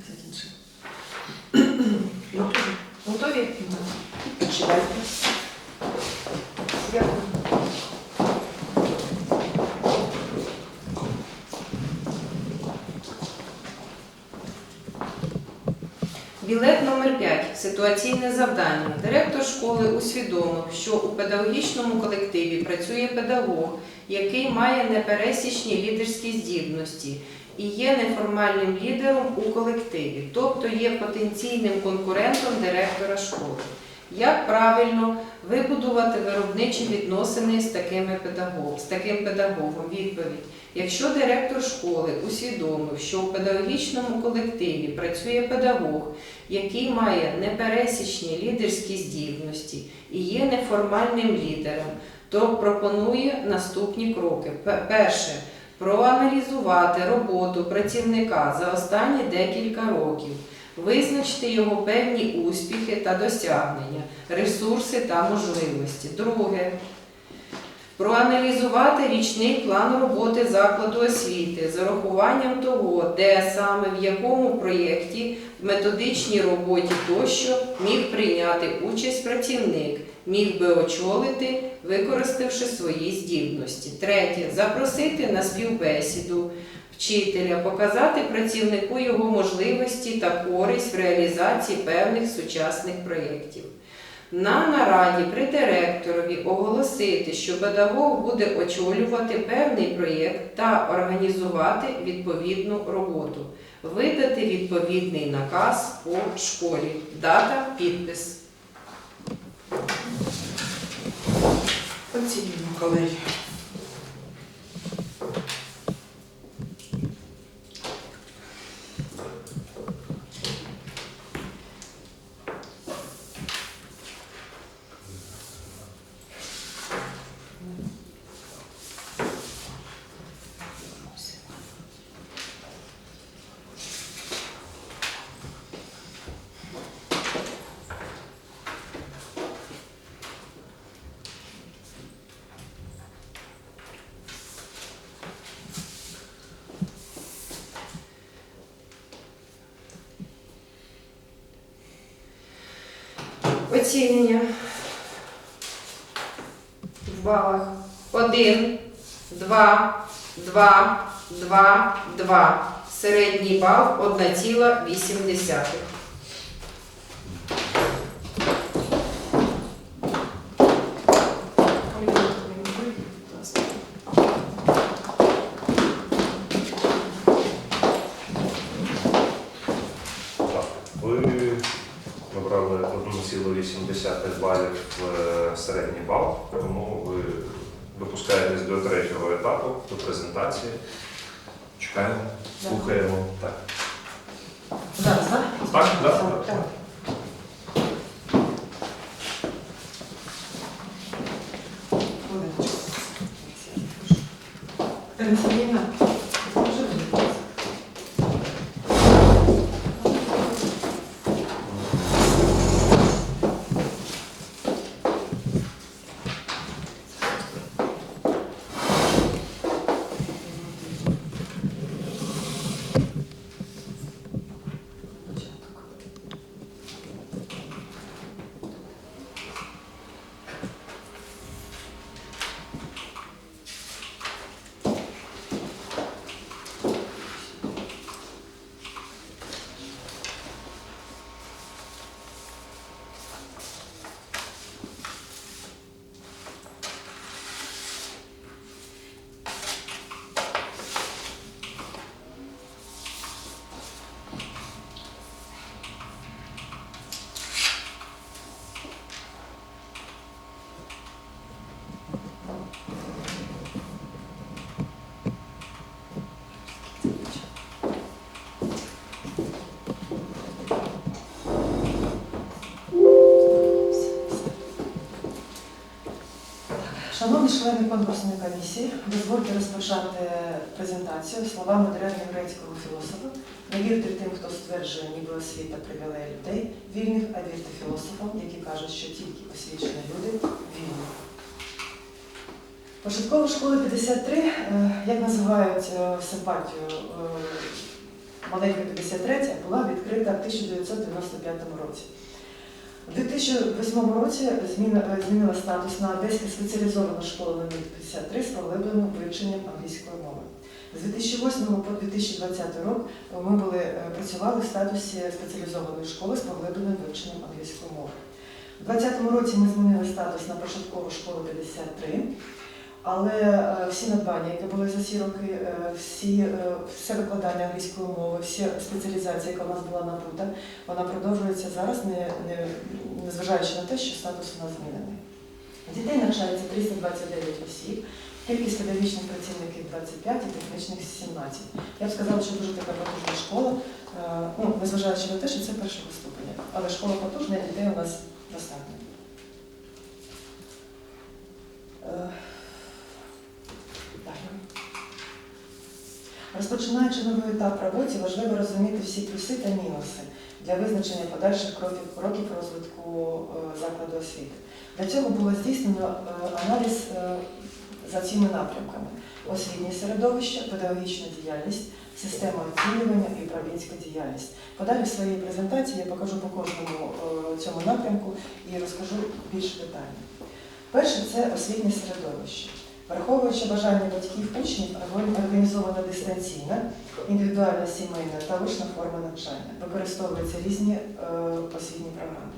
Все. Готові? Готові? Почитайте. Дякую. Білет номер 5 Ситуаційне завдання. Директор школи усвідомив, що у педагогічному колективі працює педагог, який має непересічні лідерські здібності і є неформальним лідером у колективі, тобто є потенційним конкурентом директора школи. Як правильно вибудувати виробничі відносини з, такими педагог, з таким педагогом? Відповідь. Якщо директор школи усвідомив, що у педагогічному колективі працює педагог, який має непересічні лідерські здібності і є неформальним лідером, то пропонує наступні кроки. Перше проаналізувати роботу працівника за останні декілька років, визначити його певні успіхи та досягнення, ресурси та можливості. Друге проаналізувати річний план роботи закладу освіти з урахуванням того, де саме в якому проєкті, в методичній роботі тощо міг прийняти участь працівник, міг би очолити, використавши свої здібності. Третє запросити на співбесіду вчителя, показати працівнику його можливості та користь в реалізації певних сучасних проєктів. На нараді при директорові оголосити, що педагог буде очолювати певний проєкт та організувати відповідну роботу, видати відповідний наказ по школі. Дата, підпис. Оцінюємо, колеги. Оцінення в балах 1, 2, 2, 2, 2. Середній бал 1,8. Будь ласка. Так, ви набрали 1,8 балів в е, середній бал, тому ви допускаєтесь до третього етапу, до презентації. Чекаємо, слухаємо. Так, Зараз, так? так, так. Так. Хвилиночку. Члени конкурсної комісії, дозвольте розпочати презентацію словами древньогрецького філософа. Не вірте тим, хто стверджує, ніби освіта привілеє людей вільних, а вірте філософам, які кажуть, що тільки освічені люди вільні. Початкова школа 53, е, як називають е, симпатію е, маленька 53 була відкрита в 1995 році. У 2008 році е, змінила статус на Одеська спеціалізована школа номер 53 з поглибленим вивченням англійської мови. З 2008 по 2020 рік ми були, е, працювали в статусі спеціалізованої школи з поглибленим вивченням англійської мови. У 2020 році ми змінили статус на початкову школу 53, але е, всі надбання, які були за ці роки, е, всі, е, все викладання англійської мови, всі спеціалізація, яка у нас була набута, вона продовжується зараз, не, не, незважаючи на те, що статус у нас змінений. Дітей навчається 329 осіб, кількість педагогічних працівників 25 і технічних 17. Я б сказала, що дуже така потужна школа, ну, незважаючи на те, що це першого ступеня. Але школа потужна, дітей у нас достатньо. Е, Далі. Розпочинаючи новий етап роботі, важливо розуміти всі плюси та мінуси для визначення подальших кроків, розвитку е, закладу освіти. Для цього було здійснено е, аналіз е, за цими напрямками: освітнє середовище, педагогічна діяльність, система оцінювання і управлінська діяльність. Подалі в своїй презентації я покажу по кожному цьому напрямку і розкажу більш детально. Перше це освітнє середовище. Враховуючи бажання батьків учнів, організована дистанційна, індивідуальна сімейна та вишна форма навчання. Використовуються різні е, освітні програми.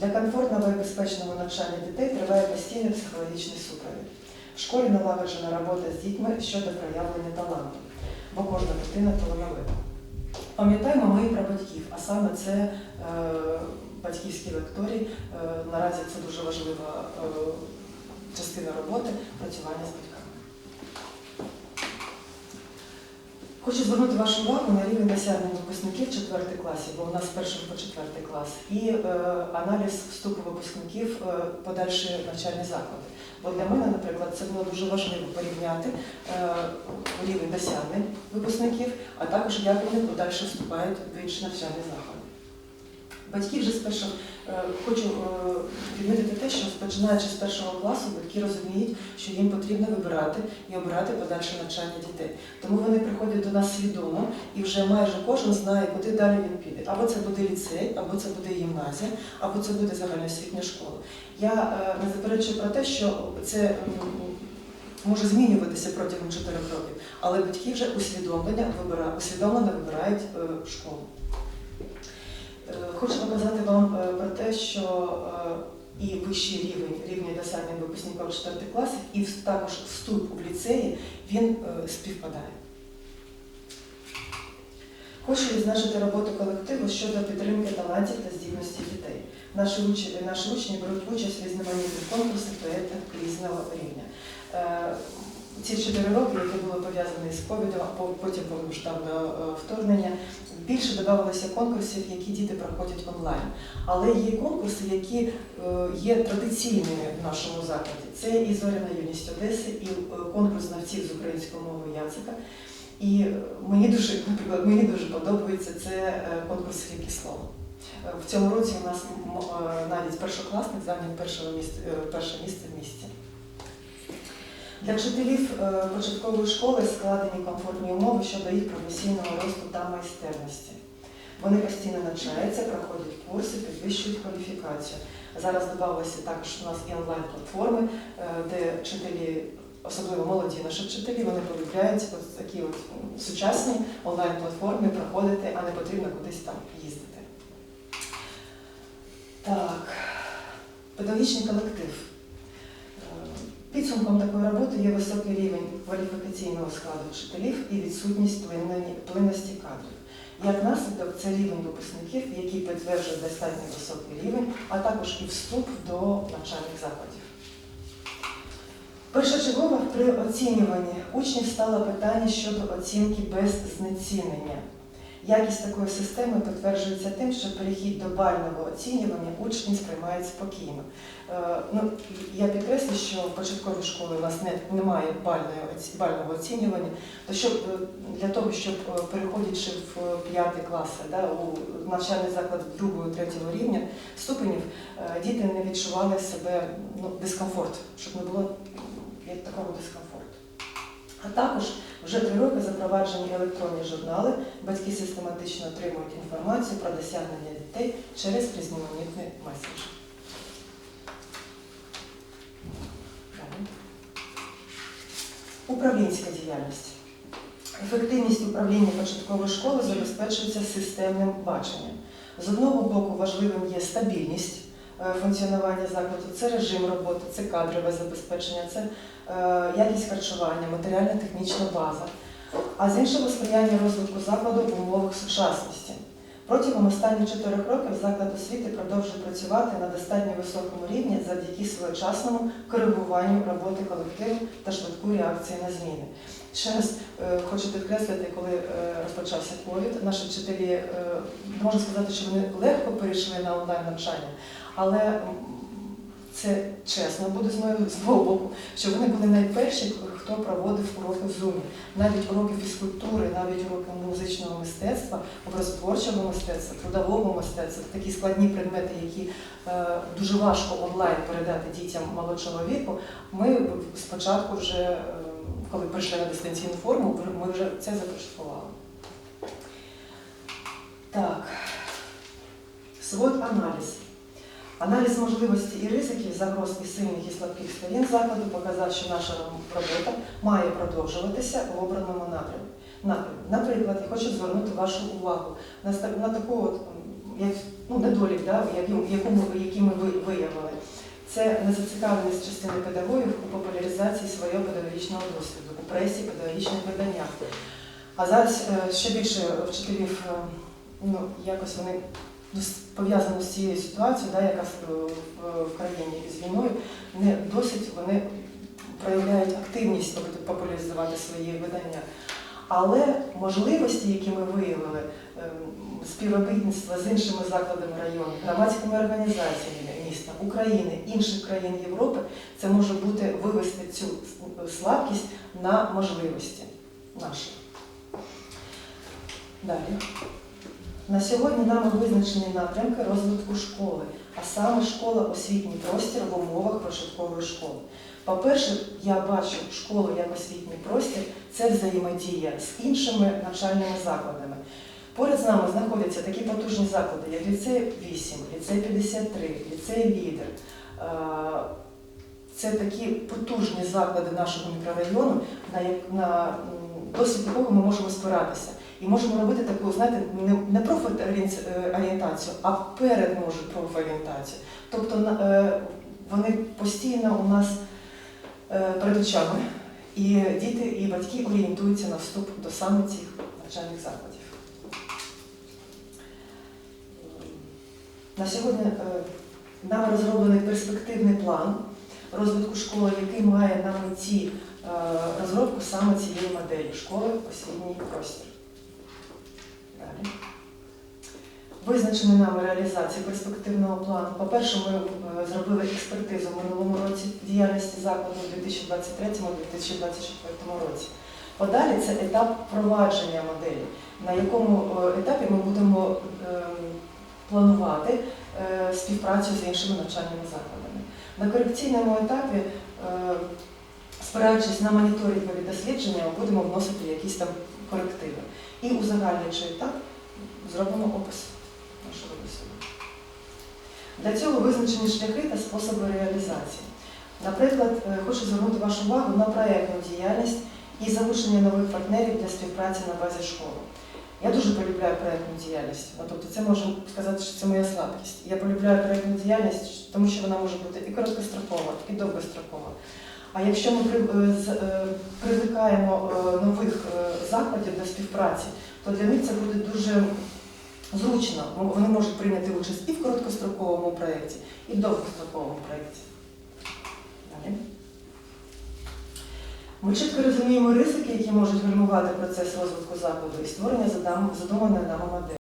Для комфортного і безпечного навчання дітей триває постійний психологічний супровід. В школі налагоджена робота з дітьми щодо проявлення таланту, бо кожна дитина талановита. Пам'ятаємо ми і про батьків, а саме це е, батьківські лекторії. Е, наразі це дуже важлива частина роботи працювання з батьками. Хочу звернути вашу увагу на рівень досягнень випускників 4 класів, бо у нас з по 4 клас, і е, аналіз вступу випускників е, подальші навчальні заклади. Бо для мене, наприклад, це було дуже важливо порівняти е, рівень досягнень випускників, а також як вони подальше вступають в інші навчальні заклади. Батьки вже з першого е, хочу е, відмітити те, що починаючи з першого класу, батьки розуміють, що їм потрібно вибирати і обирати подальше навчання дітей. Тому вони приходять до нас свідомо і вже майже кожен знає, куди далі він піде. Або це буде ліцей, або це буде гімназія, або це буде загальноосвітня школа. Я е, не заперечую про те, що це може змінюватися протягом 4 років, але батьки вже усвідомлення вибирають, усвідомлено вибирають школу. Е, Хочу показати вам е, про те, що е, і вищий рівень рівня досягнень випускників 4 класів, і також вступ в ліцеї він співпадає. Хочу відзначити роботу колективу щодо підтримки талантів та здібності дітей. Наші учні, наші учні беруть участь в різноманітних конкурсах, проєктах різного рівня. Ці чотири роки, які були пов'язані з ковідом, а потім повномасштабне е, вторгнення, більше додавалося конкурсів, які діти проходять онлайн. Але є конкурси, які е, є традиційними в нашому закладі. Це і Зоряна юність Одеси, і е, конкурс знавців з української мови Яцика. І мені дуже, наприклад, мені дуже подобається це конкурс «Ріки слова. Е, В цьому році у нас навіть першокласник зайняв перше місце в місті. Для вчителів е, початкової школи складені комфортні умови щодо їх професійного росту та майстерності. Вони постійно навчаються, проходять курси, підвищують кваліфікацію. Зараз додалося також у нас і онлайн-платформи, е, де вчителі, особливо молоді наші вчителі, вони полюбляють такі от сучасні онлайн-платформи проходити, а не потрібно кудись там їздити. Так, педагогічний колектив. Підсумком такої роботи є високий рівень кваліфікаційного складу вчителів і відсутність плинності кадрів. Як наслідок, це рівень випускників, який підтверджує достатньо високий рівень, а також і вступ до навчальних закладів. Першочергово при оцінюванні учнів стало питання щодо оцінки без знецінення. Якість такої системи підтверджується тим, що перехід до бального оцінювання учні сприймають спокійно. Е, Ну, я підкреслю, що в початковій школі у нас не, немає бального оцінювання, то щоб е, для того, щоб е, переходячи в е, п'ятий клас, да, у навчальний заклад другого, третього рівня ступенів, е, діти не відчували себе ну, дискомфорт, щоб не було такого дискомфорту. А також Вже три роки запроваджені електронні журнали. Батьки систематично отримують інформацію про досягнення дітей через різноманітні меседжі. Далі. Управлінська діяльність. Ефективність управління початкової школи забезпечується системним баченням. З одного боку важливим є стабільність е, функціонування закладу, це режим роботи, це кадрове забезпечення, це якість харчування, матеріально-технічна база. А з іншого сприяння розвитку закладу в умовах сучасності. Протягом останніх чотирьох років заклад освіти продовжує працювати на достатньо високому рівні завдяки своєчасному коригуванню роботи колективу та швидкої реакції на зміни. Ще раз е, хочу підкреслити, коли е, розпочався ковід, наші вчителі е, можна сказати, що вони легко перейшли на онлайн навчання, але це чесно буде з моєї з мого боку, що вони були найперші, хто проводив уроки в Zoom. Навіть уроки фізкультури, навіть уроки музичного мистецтва, образотворчого мистецтва, трудового мистецтва, такі складні предмети, які е, дуже важко онлайн передати дітям молодшого віку. Ми спочатку вже, е, коли прийшли на дистанційну форму, ми вже це започаткували. Так, свод аналіз. Аналіз можливостей і ризиків, загроз і сильних і слабких сторін закладу показав, що наша робота має продовжуватися в обраному напрямку. Наприклад, я хочу звернути вашу увагу на, таку от, як, ну, недолік, да, яку ми, виявили. Це незацікавленість частини педагогів у популяризації свого педагогічного досвіду, у пресі, педагогічних виданнях. А зараз е, ще більше вчителів, е, ну, якось вони пов'язано з цією ситуацією, да, яка в, країні з війною, не досить вони проявляють активність популяризувати свої видання. Але можливості, які ми виявили, ем, співробітництва з іншими закладами району, громадськими організаціями міста, України, інших країн Європи, це може бути вивести цю слабкість на можливості наші. Далі. На сьогодні нами визначені напрямки розвитку школи, а саме школа освітній простір в умовах початкової школи. По-перше, я бачу школу як освітній простір це взаємодія з іншими навчальними закладами. Поряд з нами знаходяться такі потужні заклади, як ліцей 8, ліцей 53, ліцей Лідер. Е, Це такі потужні заклади нашого мікрорайону, на, досвід якого ми можемо спиратися. І можемо робити таку, знаєте, не, профорієнтацію, а перед може профорієнтацію. Тобто е, вони постійно у нас е, перед очами, і діти і батьки орієнтуються на вступ до саме цих навчальних закладів. На сьогодні е, нами розроблений перспективний план розвитку школи, який має на меті е, розробку саме цієї моделі школи освітній простір. Далі. Визначені нами реалізації перспективного плану. По-перше, ми е, зробили експертизу в минулому році діяльності закладу у 2023-2024 році. Подалі це етап впровадження моделі, на якому е, етапі ми будемо е, планувати е, співпрацю з іншими навчальними закладами. На корекційному етапі, спираючись на моніторингові дослідження, ми будемо вносити якісь там корективи. І узагальнюючи етап зробимо опис. Для цього визначені шляхи та способи реалізації. Наприклад, е, хочу звернути вашу увагу на проєктну діяльність і залучення нових партнерів для співпраці на базі школи. Я дуже полюбляю проєктну діяльність. Ну, тобто це можу сказати, що це моя слабкість. Я полюбляю проєктну діяльність, тому що вона може бути і короткострокова, і довгострокова. А якщо ми е, е, привикаємо нових закладів до співпраці, то для них це буде дуже зручно. Вони можуть прийняти участь і в короткостроковому проєкті, і в довгостроковому проєкті. Ми чітко розуміємо ризики, які можуть гальмувати процес розвитку закладу і створення задуманої нами моделі.